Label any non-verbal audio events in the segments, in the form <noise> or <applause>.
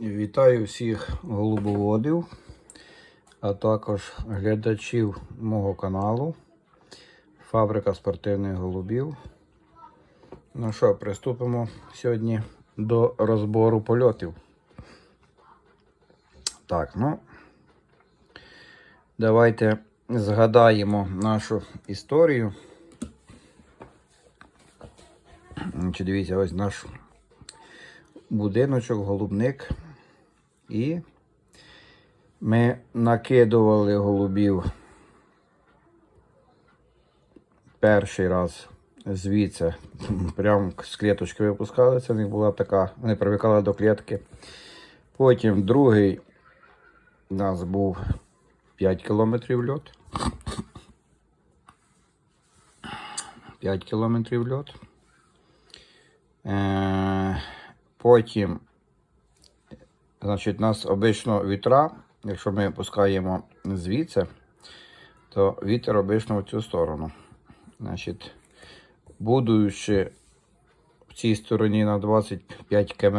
Вітаю всіх голубоводів, а також глядачів мого каналу Фабрика спортивних голубів. Ну що, приступимо сьогодні до розбору польотів. Так, ну, давайте згадаємо нашу історію. Значить, дивіться, ось наш будиночок, голубник. І ми накидували голубів перший раз звідси. Прямо з клеточки випускали. Це них була така, вони привикали до клітки. Потім другий у нас був 5 кілометрів льот. 5 кілометрів льот. Е, Потім, значить, у нас обично вітра, якщо ми пускаємо звідси, то вітер обично в цю сторону. Значить, будучи в цій стороні на 25 км,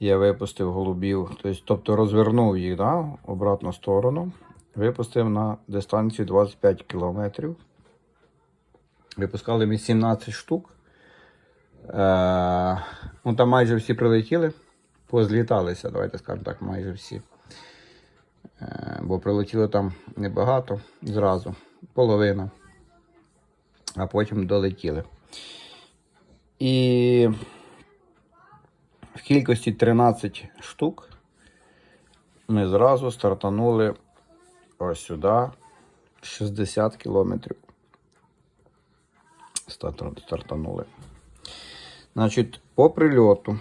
я випустив голубів, тобто, тобто розвернув їх да, в обратну сторону, випустив на дистанцію 25 км. Випускали ми 17 штук. Е, ну, там майже всі прилетіли, позліталися, давайте скажемо так, майже всі. Е, бо прилетіло там небагато зразу, половина, а потім долетіли. І в кількості 13 штук ми зразу стартанули ось сюди 60 кілометрів. Стартанули. Значить, по прильоту.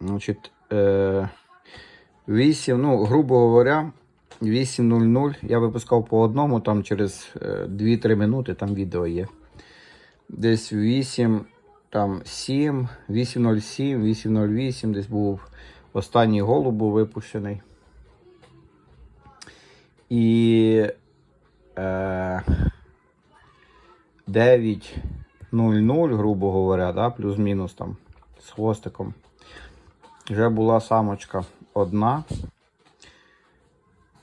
Значить, е, 8, ну, грубо говоря, 8.00 я випускав по одному, там через е, 2-3 минути, там відео є. Десь 8, там 7, 8.07, 8.08, десь був останній голуб був випущений. І е, 9.00, грубо говоря, да, плюс-мінус там з хвостиком. Вже була самочка одна.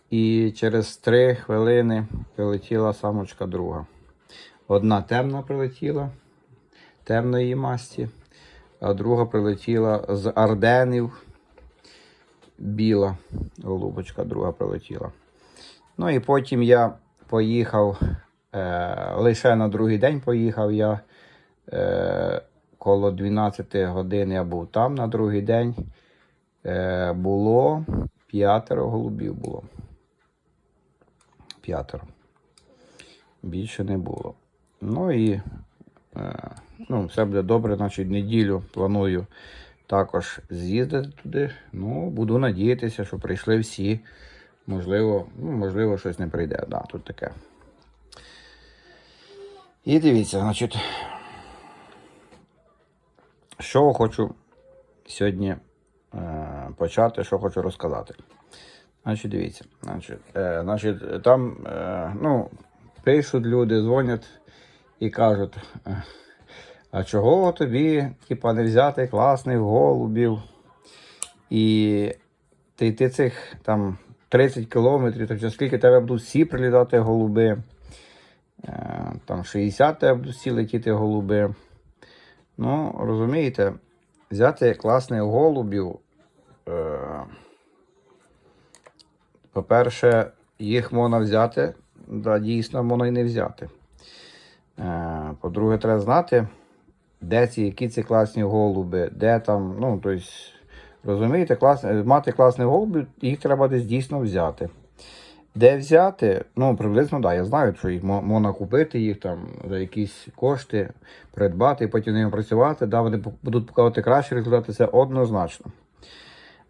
І через 3 хвилини прилетіла самочка друга. Одна темна прилетіла, темної масті, а друга прилетіла з Арденів. Біла голубочка друга прилетіла. Ну і потім я поїхав, е, лише на другий день поїхав я. Е, коло 12 годин я був там на другий день. Е, було п'ятеро голубів було. П'ятеро. Більше не було. Ну і е, ну, все буде добре, значить, неділю планую також з'їздити туди. Ну, буду надіятися, що прийшли всі. Можливо, ну, можливо, щось не прийде. Да, тут таке. І дивіться, значить, що хочу сьогодні е, почати, що хочу розказати. Значить, дивіться, значить, е, значить там е, ну, пишуть люди, дзвонять і кажуть, а чого тобі типа, не взяти класних голубів? І ти, ти цих там 30 кілометрів, тобто скільки тебе будуть всі прилітати голуби, там 60 тебе будуть всі летіти голуби. Ну, розумієте, взяти класних голубів. Е, по-перше, їх можна взяти, да, дійсно можна і не взяти. Е, по-друге, треба знати, де ці, які ці класні голуби, де там, ну, тобто, розумієте, клас, мати класних голубів, їх треба десь дійсно взяти. Де взяти? Ну, приблизно, да, я знаю, що їх можна купити їх там за якісь кошти, придбати і потім ними працювати. Да, вони будуть показувати кращі результати, це однозначно.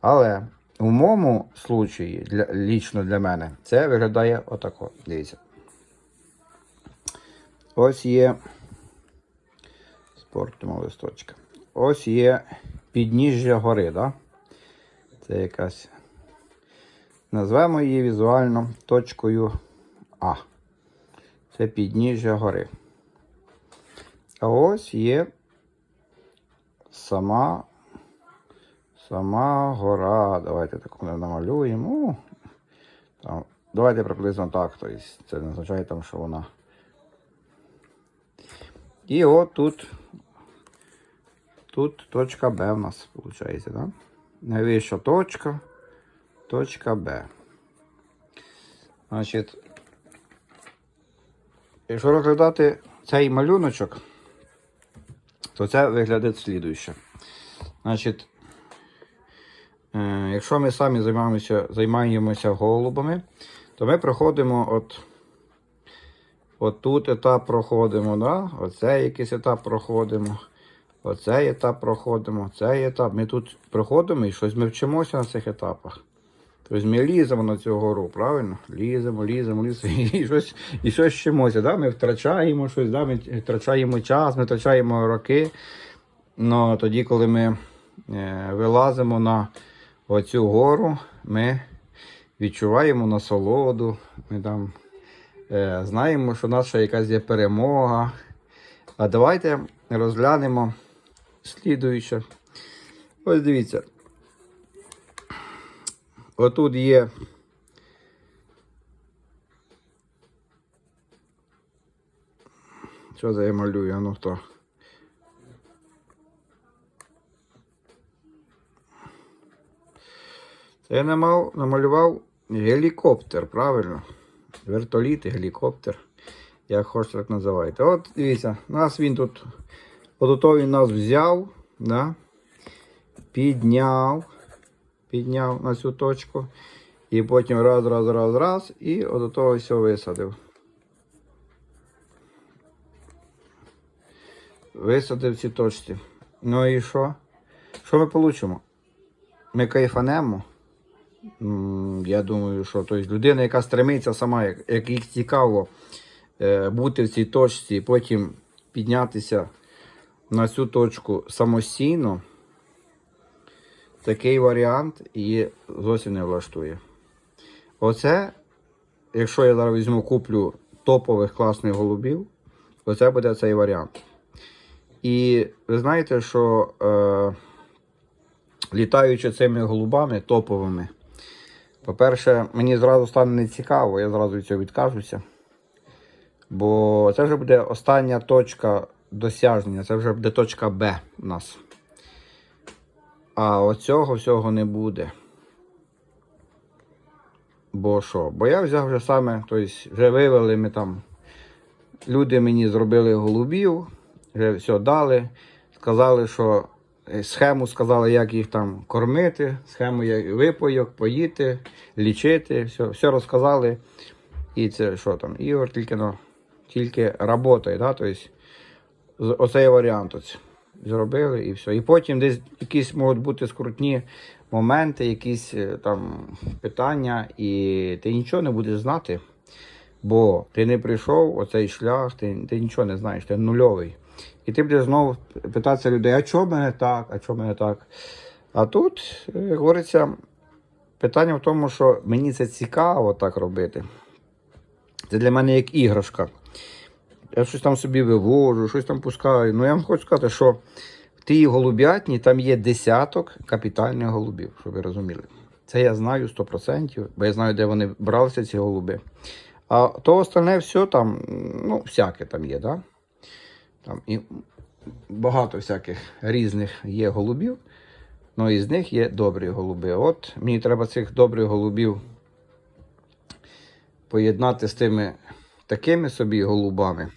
Але в моєму случаї, для, лічно для мене, це виглядає отако. Дивіться. Ось є. Спортимо листочка. Ось є підніжжя гори, да? Це якась. Назвемо її візуально точкою А. Це підніжжя гори. А ось є сама Сама гора. Давайте так намалюємо. Там, давайте приблизно так. Тобто це не означає там, що вона. І от тут. Тут точка Б у нас виходить, да? Найвища точка. Точка Б. Значить, якщо розглядати цей малюночок, то це виглядає слідуюче. Значить, е, якщо ми самі займаємося, займаємося голубами, то ми проходимо от, от тут етап проходимо, да? оцей якийсь етап проходимо, оцей етап проходимо, цей етап. Ми тут проходимо і щось ми вчимося на цих етапах. Тобто ми ліземо на цю гору, правильно? Ліземо, ліземо, ліземо <laughs> і щось, і щось вчимося. Да? Ми втрачаємо щось, да? ми втрачаємо час, ми втрачаємо роки. Ну, тоді, коли ми е, вилазимо на оцю гору, ми відчуваємо насолоду, ми там е, знаємо, що наша якась є перемога. А давайте розглянемо слідуюче. Ось дивіться. Отут є. Що це я малюю? Ну хто? Це я намав, намалював гелікоптер, правильно? Вертоліт і гелікоптер. Як хочете, так називайте. От дивіться, нас він тут. От нас взяв, да? підняв, підняв на цю точку. І потім раз, раз, раз, раз. І от до того все висадив. Висадив ці точці. Ну і що? Що ми получимо? Ми кайфанемо. Я думаю, що тобто, людина, яка стремиться сама, як, їй цікаво е, бути в цій точці, потім піднятися на цю точку самостійно, такий варіант її зовсім не влаштує. Оце, якщо я зараз візьму куплю топових класних голубів, оце буде цей варіант. І ви знаєте, що е, літаючи цими голубами топовими, по-перше, мені зразу стане не цікаво, я зразу від цього відкажуся. Бо це вже буде остання точка досягнення, це вже буде точка Б у нас. А оцього всього не буде. Бо що? Бо я взяв вже саме, тобто вже вивели ми там. Люди мені зробили голубів, вже все дали. Сказали, що е, схему сказали, як їх там кормити, схему випойок, поїти, лічити, все, все розказали. І це що там? Ігор тільки ну, тільки працює, да? тобто, оцей варіант ось зробили і все. І потім десь якісь можуть бути скрутні моменти, якісь е, там питання, і ти нічого не будеш знати, бо ти не прийшов оцей шлях, ти, ти нічого не знаєш, ти нульовий. І ти будеш знову питатися людей, а чого мене так, а чого мене так. А тут, е, як говориться, питання в тому, що мені це цікаво так робити. Це для мене як іграшка. Я щось там собі вивожу, щось там пускаю. Ну я вам хочу сказати, що в тій голубятні там є десяток капітальних голубів, щоб ви розуміли. Це я знаю 100%, бо я знаю, де вони бралися, ці голуби. А то остальне все там, ну, всяке там є, да? Там і багато всяких різних є голубів. Ну, із них є добрі голуби. От мені треба цих добрих голубів поєднати з тими такими собі голубами.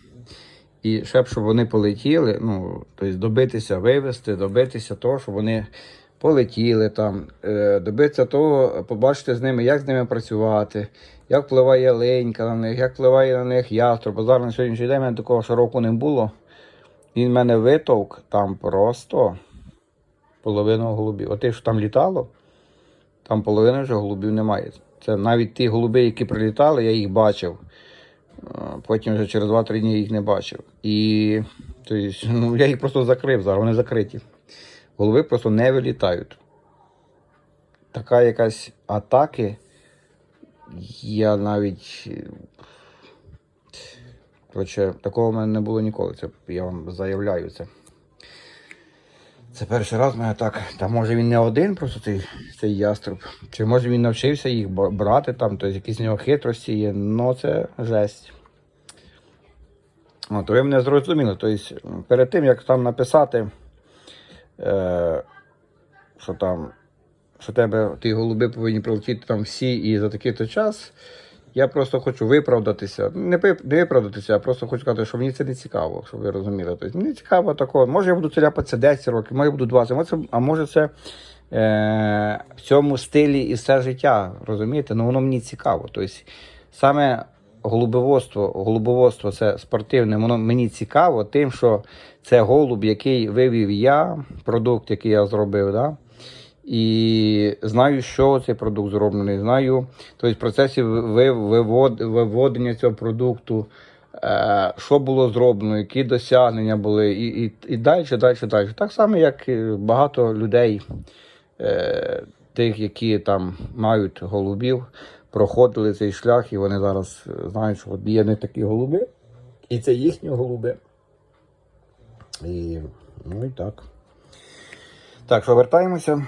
І ще б, щоб вони полетіли, ну, тобто добитися вивести, добитися того, щоб вони полетіли там, е, добитися того, побачити з ними, як з ними працювати, як впливає ленька на них, як впливає на них яструб. Бо зараз на сьогоднішній день в мене такого широку не було. Він мене витовк там просто половину голубів. От те, що там літало, там половини вже голубів немає. Це навіть ті голуби, які прилітали, я їх бачив. Потім вже через 2-3 дні їх не бачив. І тобто, ну, я їх просто закрив зараз, вони закриті. Голови просто не вилітають. Така якась атаки. Я навіть. Коротше, такого в мене не було ніколи. Це я вам заявляю це. Це перший раз мене так. Та може він не один, просто цей, цей яструб. Чи може він навчився їх брати там, тобто якісь в нього хитрості є. Ну це жесть. От, ви мене зрозуміли. Тобто, перед тим, як там написати, е, що там, що тебе ті голуби повинні прилетіти там всі і за такий то час. Я просто хочу виправдатися. Не, виправдатися, а просто хочу сказати, що мені це не цікаво, щоб ви розуміли. Тобто, мені цікаво такого. Може, я буду ляпатися 10 років, може я буду 20, а може це е, в цьому стилі і все життя. Розумієте? Ну воно мені цікаво. Тобто, саме голубоводство, голубоводство це спортивне, воно мені цікаво тим, що це голуб, який вивів я, продукт, який я зробив. Да? І знаю, що цей продукт зроблений. Знаю, тобто процесі виводення цього продукту, е, що було зроблено, які досягнення були, і, і, і далі, далі, далі. Так само, як багато людей, е, тих, які там мають голубів, проходили цей шлях, і вони зараз знають, що є не такі голуби, і це їхні голуби. І, ну і так. Так, що вертаємося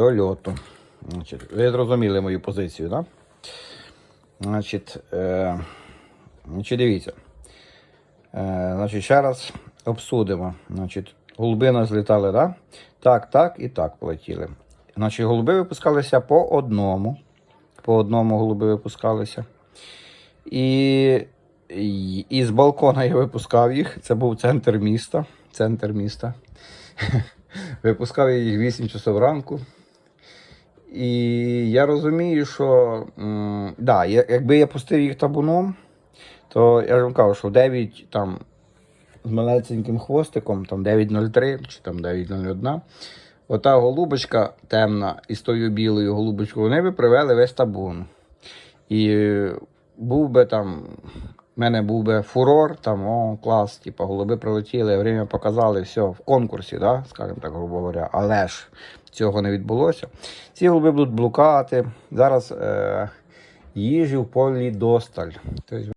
до льоту. Значить, ви зрозуміли мою позицію, так? Значить, е, значить, дивіться. Е, значить, ще раз обсудимо. Значить, голубина злітали, да? так, так і так полетіли. Значить, голуби випускалися по одному. По одному голуби випускалися. І, і, і з балкона я випускав їх. Це був центр міста. Центр міста. <laughs> Випускав я їх 8 часов ранку. І я розумію, що да, якби я пустив їх табуном, то я вам кажу, що 9 там з малесеньким хвостиком, там 9.03 чи там 9.01, ота голубочка темна із тою білою голубочкою, вони би привели весь табун. І був би там, в мене був би фурор, там, о, клас, типу, голуби прилетіли, время показали, все, в конкурсі, да, скажімо так, грубо говоря, але ж цього не відбулося. Ці голуби будуть блукати. Зараз е, їжі в полі досталь. Тобто